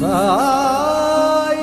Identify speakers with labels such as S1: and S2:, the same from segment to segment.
S1: சாய்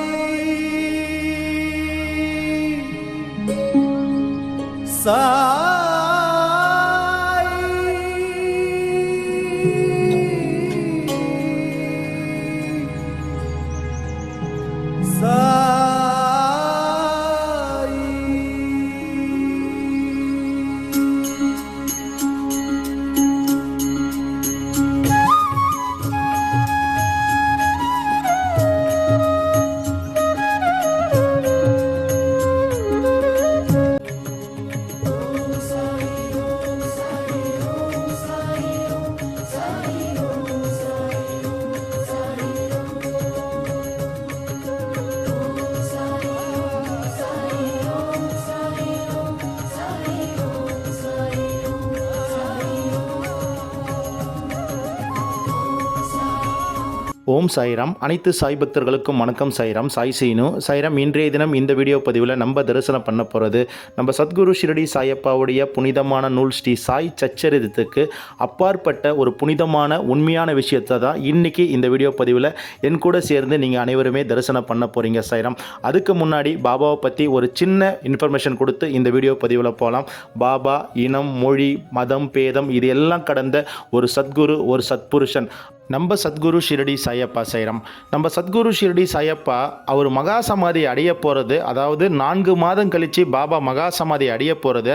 S2: ஓம் சாய்ராம் அனைத்து சாய் பக்தர்களுக்கும் வணக்கம் சாய்ராம் சாய் சீனு. சாய்ராம் இன்றைய தினம் இந்த வீடியோ பதிவில் நம்ம தரிசனம் பண்ண போகிறது நம்ம சத்குரு ஷிரடி சாயப்பாவுடைய புனிதமான நூல் ஸ்ரீ சாய் சச்சரிதத்துக்கு அப்பாற்பட்ட ஒரு புனிதமான உண்மையான விஷயத்தை தான் இன்றைக்கி இந்த வீடியோ பதிவில் என் கூட சேர்ந்து நீங்கள் அனைவருமே தரிசனம் பண்ண போகிறீங்க சாய்ராம் அதுக்கு முன்னாடி பாபாவை பற்றி ஒரு சின்ன இன்ஃபர்மேஷன் கொடுத்து இந்த வீடியோ பதிவில் போகலாம் பாபா இனம் மொழி மதம் பேதம் இது எல்லாம் கடந்த ஒரு சத்குரு ஒரு சத்புருஷன். நம்ம சத்குரு ஷிரடி சாயப்பா செய்கிறோம் நம்ம சத்குரு ஷிரடி சாயப்பா அவர் மகா சமாதி அடைய போகிறது அதாவது நான்கு மாதம் கழித்து பாபா மகா சமாதி அடைய போகிறத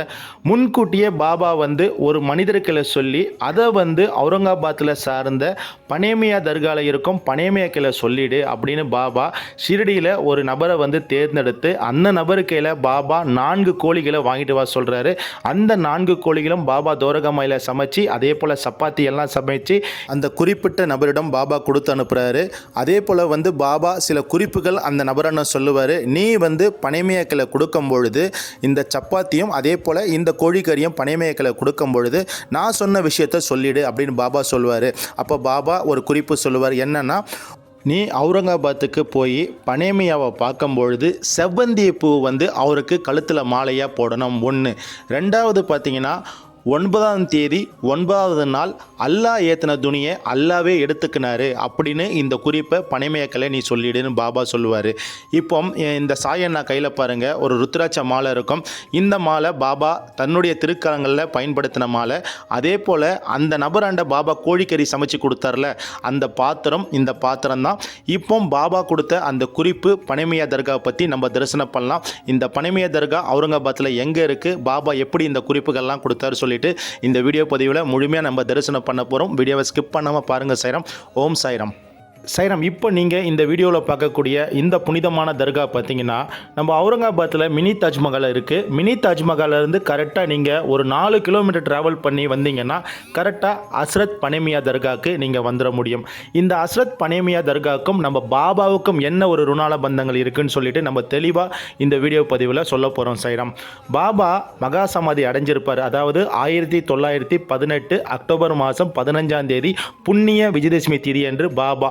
S2: முன்கூட்டியே பாபா வந்து ஒரு மனிதர்களை சொல்லி அதை வந்து அவுரங்காபாத்தில் சார்ந்த பனேமியா தர்காவில் இருக்கும் பனேமியா கிளை சொல்லிடு அப்படின்னு பாபா ஷிரடியில் ஒரு நபரை வந்து தேர்ந்தெடுத்து அந்த நபரு கையில் பாபா நான்கு கோழிகளை வாங்கிட்டு வர சொல்கிறாரு அந்த நான்கு கோழிகளும் பாபா தோரகமாயில் சமைச்சு அதே போல் சப்பாத்தி எல்லாம் சமைச்சு அந்த குறிப்பிட்ட நபரிடம் பாபா கொடுத்து அனுப்புகிறாரு அதே போல் வந்து பாபா சில குறிப்புகள் அந்த நபரன்னு சொல்லுவார். நீ வந்து பனைமேயக்களை கொடுக்கும் பொழுது இந்த சப்பாத்தியும் அதே போல் இந்த கோழிக்கறியும் பனைமேயக்களை கொடுக்கும் பொழுது நான் சொன்ன விஷயத்த சொல்லிடு அப்படின்னு பாபா சொல்லுவார். அப்போ பாபா ஒரு குறிப்பு சொல்லுவார். என்னென்னா நீ அவுரங்காபாத்துக்கு போய் பனேமியாவை பார்க்கும்பொழுது செவ்வந்தி பூ வந்து அவருக்கு கழுத்தில் மாலையாக போடணும். ஒன்று ரெண்டாவது பார்த்தீங்கன்னா ஒன்பதாம் தேதி ஒன்பதாவது நாள் அல்லாஹ் ஏத்தின துணியை அல்லாவே எடுத்துக்கினாரு அப்படின்னு இந்த குறிப்பை பனைமயக்கலை நீ சொல்லிடுன்னு பாபா சொல்லுவார். இப்போ இந்த சாயண்ணா கையில் பாருங்கள் ஒரு ருத்ராட்ச மாலை இருக்கும். இந்த மாலை பாபா தன்னுடைய திருக்கரங்களில் பயன்படுத்தின மாலை. அதே போல் அந்த நபராண்ட பாபா கோழிக்கறி சமைச்சு கொடுத்தார்ல அந்த பாத்திரம் இந்த பாத்திரம் தான். இப்போ பாபா கொடுத்த அந்த குறிப்பு பனைமையா தர்காவை பற்றி நம்ம தரிசனம் பண்ணலாம். இந்த பனைமையா தர்கா அவுரங்காபாத்தில் எங்கே இருக்குது பாபா எப்படி இந்த குறிப்புகள்லாம் கொடுத்தாரு சொல்லி சொல்லிட்டு இந்த வீடியோ பதிவில் முழுமையாக நம்ம தரிசனம் பண்ண போகிறோம் வீடியோவை ஸ்கிப் பண்ணாமல் பாருங்கள் சைரம். ஓம் சாய்ராம் சைரம் இப்போ நீங்கள் இந்த வீடியோவில் பார்க்கக்கூடிய இந்த புனிதமான தர்கா பார்த்தீங்கன்னா நம்ம அவுரங்காபாத்தில் மினி தாஜ்மஹால் இருக்குது மினி தாஜ்மஹாலேருந்து கரெக்டாக நீங்கள் ஒரு நாலு கிலோமீட்டர் ட்ராவல் பண்ணி வந்தீங்கன்னா கரெக்டாக அஸ்ரத் பனேமியா தர்காவுக்கு நீங்கள் வந்துட முடியும். இந்த அஸ்ரத் பனேமியா தர்காவுக்கும் நம்ம பாபாவுக்கும் என்ன ஒரு ருணால பந்தங்கள் இருக்குன்னு சொல்லிட்டு நம்ம தெளிவாக இந்த வீடியோ பதிவில் சொல்ல போகிறோம் சைரம். பாபா மகா சமாதி அடைஞ்சிருப்பார். அதாவது ஆயிரத்தி தொள்ளாயிரத்தி பதினெட்டு அக்டோபர் மாதம் பதினஞ்சாம் தேதி புண்ணிய விஜயதசமி திதி என்று பாபா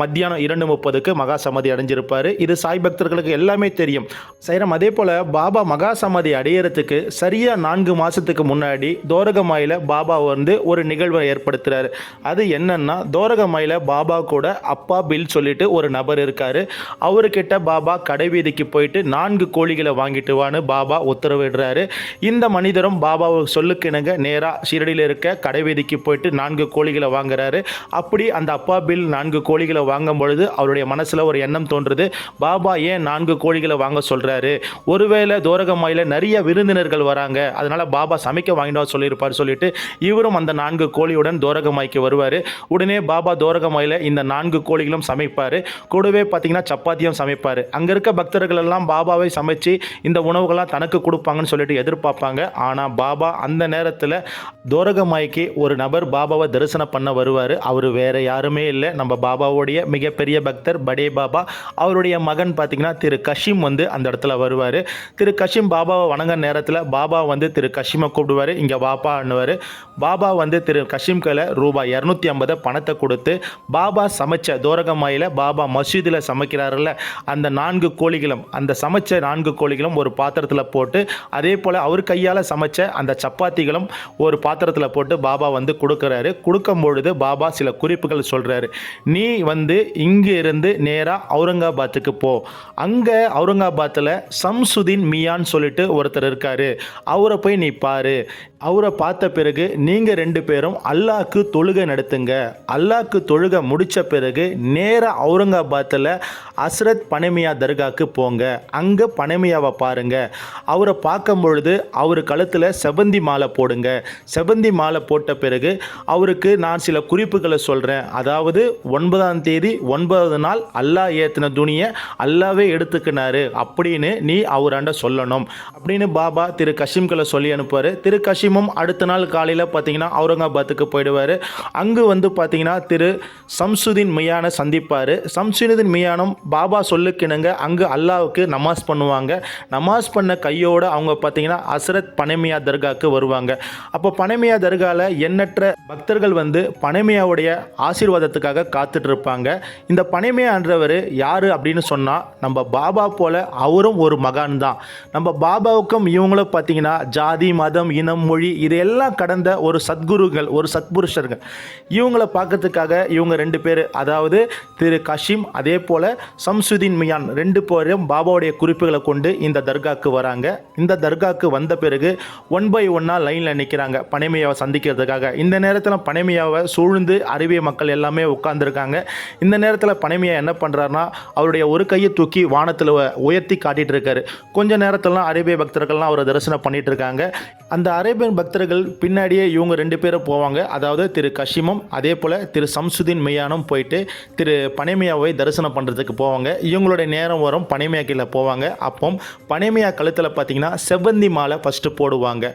S2: மத்தியானம் இரண்டு முப்பதுக்கு மகா சமாதி அடைஞ்சிருப்பார். இது சாய் பக்தர்களுக்கு எல்லாமே தெரியும். சைரம் அதே போல் பாபா மகா சமாதி அடையிறதுக்கு சரியாக நான்கு மாதத்துக்கு முன்னாடி தோரகமாயில் பாபா வந்து ஒரு நிகழ்வை ஏற்படுத்துகிறார் அது என்னன்னா தோரகமாயில் பாபா கூட அப்பா பில் சொல்லிட்டு ஒரு நபர் இருக்கார். அவர்கிட்ட பாபா கடைவீதிக்கு போயிட்டு நான்கு கோழிகளை வாங்கிட்டு வான்னு பாபா உத்தரவிடுறாரு. இந்த மனிதரும் பாபாவை சொல்லுக்கிணங்க நேராக ஷீரடியில் இருக்க கடைவீதிக்கு போயிட்டு நான்கு கோழிகளை வாங்குறாரு. அப்படி அந்த அப்பா பில் நான்கு கோழிகள் வாங்கும் பொழுது அவருடைய மனசில் ஒரு எண்ணம் தோன்றுது. பாபா ஏன் நான்கு கோழிகளை வாங்க சொல்கிறாரு ஒருவேளை தோரகமாயில் நிறைய விருந்தினர்கள் வராங்க. அதனால் பாபா சமைக்க வாங்கிட்டு சொல்லியிருப்பார் சொல்லிட்டு இவரும் அந்த நான்கு கோழியுடன் தோரகமாய்க்கு வருவார். உடனே பாபா தோரகமாயில் இந்த நான்கு கோழிகளும் சமைப்பார். கூடவே பார்த்தீங்கன்னா சப்பாத்தியும் சமைப்பார். அங்கே இருக்க பக்தர்கள் எல்லாம் பாபாவை சமைச்சு இந்த உணவுகள்லாம் தனக்கு கொடுப்பாங்கன்னு சொல்லிட்டு எதிர்பார்ப்பாங்க. ஆனால் பாபா அந்த நேரத்தில் தோரகமாய்க்கு ஒரு நபர் பாபாவை தரிசனம் பண்ண வருவார். அவர் வேற யாருமே இல்லை. நம்ம பாபாவுடைய மிகப்பெரிய பக்தர் படே பாபா. அவருடைய மகன் பார்த்தீங்கன்னா திரு கஷிம் வந்து அந்த இடத்துல வருவார். திரு கஷிம் பாபாவை வணங்க நேரத்தில் பாபா வந்து திரு கஷிமை கூப்பிடுவார். இங்கே பாபா அண்ணுவார் பாபா வந்து திரு கஷிம் கையில் ரூபாய் இரநூத்தி ஐம்பது பணத்தை கொடுத்து பாபா சமைச்ச தோரகமாயில் பாபா மசூதியில் சமைக்கிறாருல்ல. அந்த நான்கு கோழிகளும் அந்த சமைச்ச நான்கு கோழிகளும் ஒரு பாத்திரத்தில் போட்டு அதே போல் அவர் கையால் சமைச்ச அந்த சப்பாத்திகளும் ஒரு பாத்திரத்தில் போட்டு பாபா வந்து கொடுக்குறாரு. கொடுக்கும் பொழுது பாபா சில குறிப்புகள் சொல்கிறாரு நீ வந்து இங்கே இருந்து நேராக அவுரங்காபாத்துக்கு போ. அங்கே அவுரங்காபாத்தில் சம்சுதீன் மியான்னு சொல்லிட்டு ஒருத்தர் இருக்காரு. அவரை போய் நீ பாரு. அவரை பார்த்த பிறகு நீங்கள் ரெண்டு பேரும் அல்லாக்கு தொழுகை நடத்துங்க. அல்லாக்கு தொழுகை முடித்த பிறகு நேராக அவுரங்காபாத்தில் அஸ்ரத் பனமியா தர்காக்கு போங்க. அங்கே பனமியாவை பாருங்க. அவரை பார்க்கும் பொழுது அவர் கழுத்தில் செவந்தி மாலை போடுங்க. செவந்தி மாலை போட்ட பிறகு அவருக்கு நான் சில குறிப்புகளை சொல்கிறேன் அதாவது ஒன்பதாம் தேதி ஒன்பதாவது நாள் அல்லாஹ் ஏற்றின துணியை அல்லாவே எடுத்துக்கினாரு. அப்படின்னு நீ அவராண்ட சொல்லணும். அப்படின்னு பாபா திரு கஷிம்களை சொல்லி அனுப்புவார். திரு கஷிமும் அடுத்த நாள் காலையில் பார்த்தீங்கன்னா அவுரங்காபாத்துக்கு போயிடுவார். அங்கு வந்து பார்த்தீங்கன்னா திரு சம்சுதீன் மியானை சந்திப்பார். சம்சுதீன் மியானம் பாபா சொல்லுக்கிணுங்க அங்கு அல்லாவுக்கு நமாஸ் பண்ணுவாங்க. நமாஸ் பண்ண கையோடு அவங்க பார்த்தீங்கன்னா அசரத் பனமியா தர்காவுக்கு வருவாங்க. அப்போ பனமியா தர்காவில் எண்ணற்ற பக்தர்கள் வந்து பனைமையாவுடைய ஆசீர்வாதத்துக்காக காத்துட்டு இருப்பாங்க இந்த பனைமையான்றவர் யார் அப்படின்னு சொன்னால் நம்ம பாபா போல் அவரும் ஒரு மகான் தான் நம்ம பாபாவுக்கும் இவங்களும் பார்த்தீங்கன்னா ஜாதி மதம் இனம் மொழி இதையெல்லாம் கடந்த ஒரு சத்குருகள் ஒரு சத்புருஷர்கள். இவங்களை பார்க்கறதுக்காக இவங்க ரெண்டு பேர் அதாவது திரு கஷிம் அதே போல் சம்சுதீன் மியான் ரெண்டு பேரும் பாபாவுடைய குறிப்புகளை கொண்டு இந்த தர்காக்கு வராங்க. இந்த தர்காக்கு வந்த பிறகு ஒன் பை ஒன்னாக லைனில் நிற்கிறாங்க பனைமையாவை சந்திக்கிறதுக்காக. இந்த நேரத்தில் பனைமையாவை சூழ்ந்து அறிவிய மக்கள் எல்லாமே உட்காந்துருக்காங்க இந்த நேரத்தில் பனைமையா என்ன பண்ணுறாருனா அவருடைய ஒரு கையை தூக்கி வானத்தில் உயர்த்தி காட்டிட்டு இருக்காரு. கொஞ்ச நேரத்திலாம் அரேபிய பக்தர்கள்லாம் அவரை தரிசனம் பண்ணிட்டு இருக்காங்க. அந்த முருகன் பக்தர்கள் பின்னாடியே இவங்க ரெண்டு பேரும் போவாங்க. அதாவது திரு கஷிமம் அதே போல் திரு சம்சுதீன் மெய்யானும் போயிட்டு திரு பனைமையாவை தரிசனம் பண்ணுறதுக்கு போவாங்க. இவங்களுடைய நேரம் வரும் பனைமையா கீழே போவாங்க. அப்போ பனைமையா கழுத்தில் பார்த்தீங்கன்னா செவ்வந்தி மாலை ஃபஸ்ட்டு போடுவாங்க.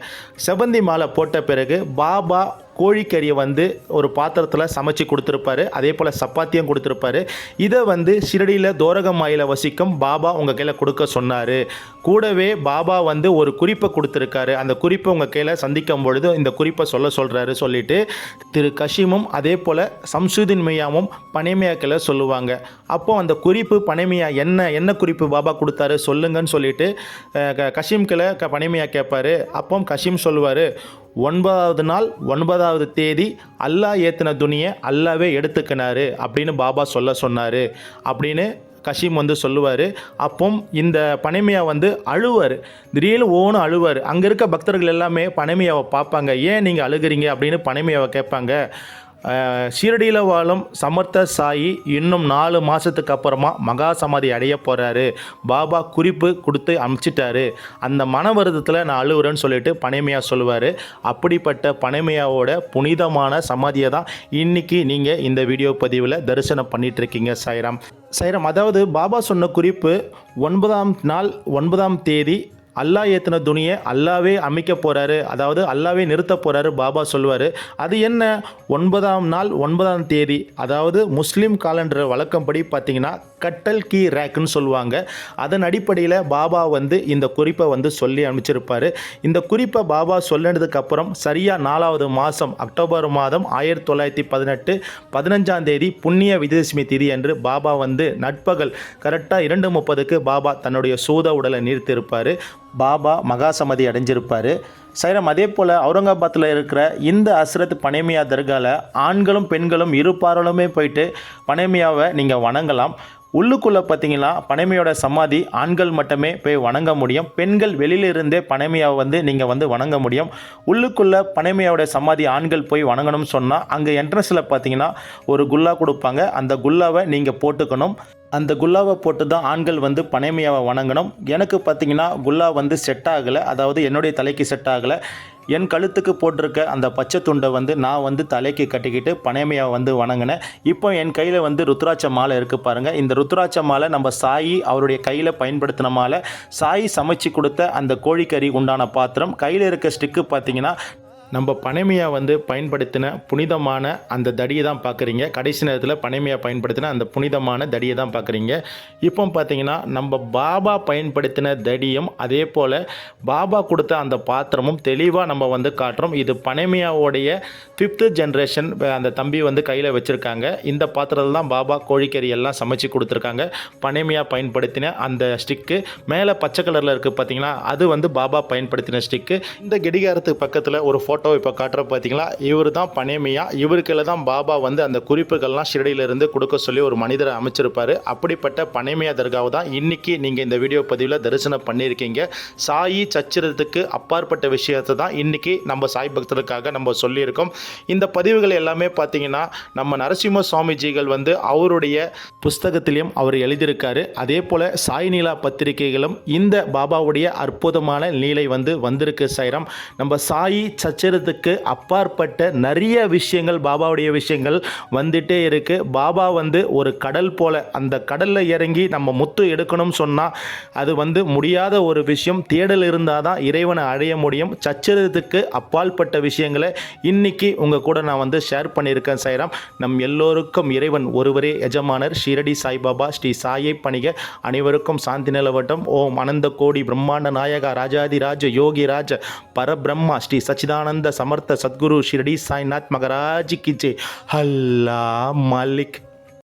S2: செவ்வந்தி மாலை போட்ட பிறகு பாபா கோழிக்கறியை வந்து ஒரு பாத்திரத்தில் சமைச்சு கொடுத்துருப்பாரு. அதே போல் சப்பாத்தியும் கொடுத்துருப்பாரு. இதை வந்து ஷிரடியில் தோரகமாயில் வசிக்கும் பாபா உங்கள் கையில் கொடுக்க சொன்னார். கூடவே பாபா வந்து ஒரு குறிப்பை கொடுத்துருக்காரு. அந்த குறிப்பை உங்கள் கையில் சந்திக்கும் பொழுது இந்த குறிப்பை சொல்ல சொல்கிறாரு சொல்லிட்டு திரு கஷிமும் அதே போல் சம்சுதீன் பனைமையா கையில் சொல்லுவாங்க. அப்போ அந்த குறிப்பு பனைமையா என்ன என்ன குறிப்பு பாபா கொடுத்தாரு சொல்லுங்கன்னு சொல்லிட்டு க- கஷிம் கிளை க பனைமையா கேட்பாரு அப்போ கஷிம் சொல்லுவார் ஒன்பதாவது நாள் ஒன்பதாவது தேதி அல்லாஹ் ஏற்றின துணியை அல்லாவே எடுத்துக்கினாரு அப்படின்னு பாபா சொல்ல சொன்னார் அப்படின்னு கஷிம் வந்து சொல்லுவார். அப்போ இந்த பனைமையா வந்து அழுவார். திடீர்னு ஓன்னு அழுவார். அங்கே இருக்க பக்தர்கள் எல்லாமே பனைமையாவை பார்ப்பாங்க. ஏன் நீங்கள் அழுகுறீங்க? அப்படின்னு பனைமையாவை கேட்பாங்க. ஷீரடியில் வாழும் சமர்த்த சாயி இன்னும் நாலு மாதத்துக்கு அப்புறமா மகா சமாதி அடைய போகிறாரு பாபா குறிப்பு கொடுத்து அனுப்பிச்சிட்டாரு. அந்த மன வருத்தத்தில் நான் அழுகுறேன்னு சொல்லிட்டு பனைமையா சொல்லுவார். அப்படிப்பட்ட பனைமையாவோட புனிதமான சமாதியை தான் இன்னைக்கு நீங்கள் இந்த வீடியோ பதிவில் தரிசனம் பண்ணிகிட்ருக்கீங்க இருக்கீங்க சாய்ராம். சாய்ராம் அதாவது பாபா சொன்ன குறிப்பு ஒன்பதாம் நாள் ஒன்பதாம் தேதி அல்லாஹ் ஏற்றின துணியை அல்லாவே அமைக்க போகிறாரு அதாவது அல்லாவே நிறுத்த போகிறாரு பாபா சொல்லுவார் அது என்ன? ஒன்பதாம் நாள் ஒன்பதாம் தேதி அதாவது முஸ்லீம் காலண்டர் வழக்கம்படி பார்த்தீங்கன்னா கட்டல் கீ ரேக்குன்னு சொல்லுவாங்க. அதன் அடிப்படையில் பாபா வந்து இந்த குறிப்பை வந்து சொல்லி அனுப்பிச்சிருப்பாரு. இந்த குறிப்பை பாபா சொல்லினதுக்கப்புறம் சரியாக நாலாவது மாதம் அக்டோபர் மாதம் ஆயிரத்தி தொள்ளாயிரத்தி பதினெட்டு பதினஞ்சாம் தேதி புண்ணிய விஜயதசமி திதி அன்று பாபா வந்து நட்பகல் கரெக்டாக இரண்டு முப்பதுக்கு பாபா தன்னுடைய சூத உடலை நிறுத்தியிருப்பார் பாபா மகாசமதி அடைஞ்சிருப்பார். சைரம் அதே போல் அவுரங்காபாத்தில் இருக்கிற இந்த அஸ்ரத் பனேமியா தர்காவில் ஆண்களும் பெண்களும் இருப்பாரலுமே போயிட்டு பனேமியாவை நீங்கள் வணங்கலாம். உள்ளுக்குள்ளே பார்த்தீங்கன்னா பனைமையோட சமாதி ஆண்கள் மட்டுமே போய் வணங்க முடியும். பெண்கள் வெளியிலிருந்தே பனைமையாவை வந்து நீங்கள் வந்து வணங்க முடியும். உள்ளுக்குள்ளே பனைமையோட சமாதி ஆண்கள் போய் வணங்கணும்னு சொன்னால் அங்கே என்ட்ரன்ஸில் பார்த்தீங்கன்னா ஒரு குல்லா கொடுப்பாங்க. அந்த குல்லாவை நீங்கள் போட்டுக்கணும். அந்த குல்லாவை போட்டு தான் ஆண்கள் வந்து பனைமையாவை வணங்கணும். எனக்கு பார்த்தீங்கன்னா குல்லா வந்து செட் ஆகலை. அதாவது என்னுடைய தலைக்கு செட் ஆகலை. என் கழுத்துக்கு போட்டிருக்க அந்த பச்சை துண்டை வந்து நான் வந்து தலைக்கு கட்டிக்கிட்டு பனைமையாவை வந்து வணங்கினேன். இப்போ என் கையில் வந்து ருத்ராட்ச மாலை இருக்குது பாருங்கள் இந்த ருத்ராட்ச மாலை நம்ம சாயி அவருடைய கையில் பயன்படுத்தின மாலை. சாயி சமைச்சு கொடுத்த அந்த கோழிக்கறி உண்டான பாத்திரம். கையில் இருக்க ஸ்டிக்கு பார்த்தீங்கன்னா நம்ம பனைமையா வந்து பயன்படுத்தின புனிதமான அந்த தடியை தான் பார்க்குறீங்க. கடைசி நேரத்தில் பனைமையா பயன்படுத்தின அந்த புனிதமான தடியை தான் பார்க்குறீங்க. இப்போ பார்த்தீங்கன்னா நம்ம பாபா பயன்படுத்தின தடியும் அதே போல் பாபா கொடுத்த அந்த பாத்திரமும் தெளிவாக நம்ம வந்து காட்டுறோம். இது பனைமையாவுடைய ஃபிஃப்த்து ஜென்ரேஷன் அந்த தம்பி வந்து கையில் வச்சுருக்காங்க. இந்த பாத்திரத்தில் தான் பாபா கோழிக்கறி எல்லாம் சமைச்சு கொடுத்துருக்காங்க. பனைமையாக பயன்படுத்தின அந்த ஸ்டிக்கு மேலே பச்சை கலரில் இருக்குது பார்த்தீங்கன்னா அது வந்து பாபா பயன்படுத்தின ஸ்டிக்கு இந்த கெடிகாரத்துக்கு பக்கத்தில் ஒரு ஃபோட்டோ ஃபோட்டோ இப்போ காட்டுற பார்த்தீங்களா இவர் தான் பனேமியா இவருக்குள்ள தான் பாபா வந்து அந்த குறிப்புகள்லாம் ஷிரடியிலிருந்து கொடுக்க சொல்லி ஒரு மனிதரை அமைச்சிருப்பாரு. அப்படிப்பட்ட பனேமியா தர்காவை தான் இன்னைக்கு நீங்கள் இந்த வீடியோ பதிவில் தரிசனம் பண்ணியிருக்கீங்க. சாயி சச்சிரத்துக்கு அப்பாற்பட்ட விஷயத்தை தான் இன்னைக்கு நம்ம சாய் பக்தர்களுக்காக நம்ம சொல்லியிருக்கோம். இந்த பதிவுகள் எல்லாமே பார்த்தீங்கன்னா நம்ம நரசிம்ம சுவாமிஜிகள் வந்து அவருடைய புஸ்தகத்திலையும் அவர் எழுதியிருக்காரு. அதே போல் சாய் நீலா பத்திரிகைகளும் இந்த பாபாவுடைய அற்புதமான நீலை வந்து வந்திருக்கு சைரம். நம்ம சாயி சச்சரத்துக்கு அப்பாற்பட்ட நிறைய விஷயங்கள் பாபாவுடைய விஷயங்கள் வந்துட்டே இருக்கு. பாபா வந்து ஒரு கடல் போல அந்த கடலில் இறங்கி நம்ம முத்து எடுக்கணும்னு சொன்னால் அது வந்து முடியாத ஒரு விஷயம். தேடல் இருந்தால் தான் இறைவனை அடைய முடியும். சச்சரத்துக்கு அப்பாற்பட்ட விஷயங்களை இன்னைக்கு உங்கள் கூட நான் வந்து ஷேர் பண்ணியிருக்கேன் சைராம். நம் எல்லோருக்கும் இறைவன் ஒருவரே எஜமானர். ஷீரடி சாய்பாபா ஸ்ரீ சாயை பணிக. அனைவருக்கும் சாந்தி நிலவட்டம். ஓம் அனந்த கோடி பிரம்மாண்ட நாயகா ராஜாதிராஜ யோகி ராஜ பரபிரம்மா ஸ்ரீ சச்சிதானந்த சமர்த்த சத்குரு ஷிரடி சாய்நாத் மகராஜ் கி ஜெய் அல்லா மாலிக்.